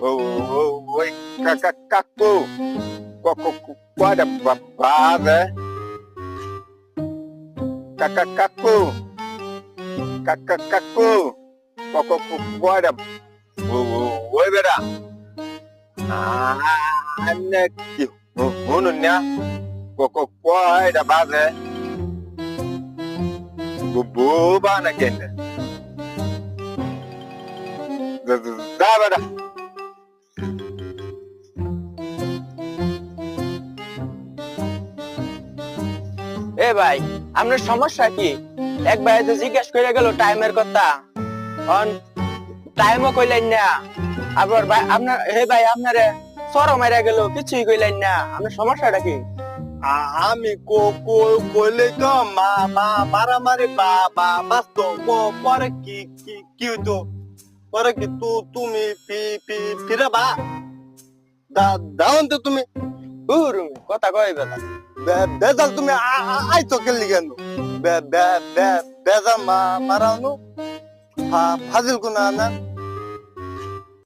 oh, Kakakaku, oi, cacacacu, cococuquara babá, né? Cacacacu, cacacacu, cococuquara, oi, verá. Ah, né, que uno, né? Cococuquara babá, né? Bubu, bana, gente. Zabada. ভাই, আপনার সমস্যা কি? এক ভাই তো জিজ্ঞেস করে গেল টাইমের কথা। টাইমও কইলেন না। আবার ভাই, আপনার, হে ভাই, আপনারে সরো মারা গেল, কিছুই কইলেন না। আপনার সমস্যাটা কি? আমি কো কো কইলে তো মা মা, মারামারি বা বা, বাস্ত, প- পরে কি কি কি হইতো? পরে কি তু, তুমি পি পি ফিরে বা দা দাউন তো তুমি। উরুমি কথা কয় বে- বেজাল তুমি আই তো কেলি কেন? বে বে বে, বেজাল মা, মারানো। ফাজিল কোনা না।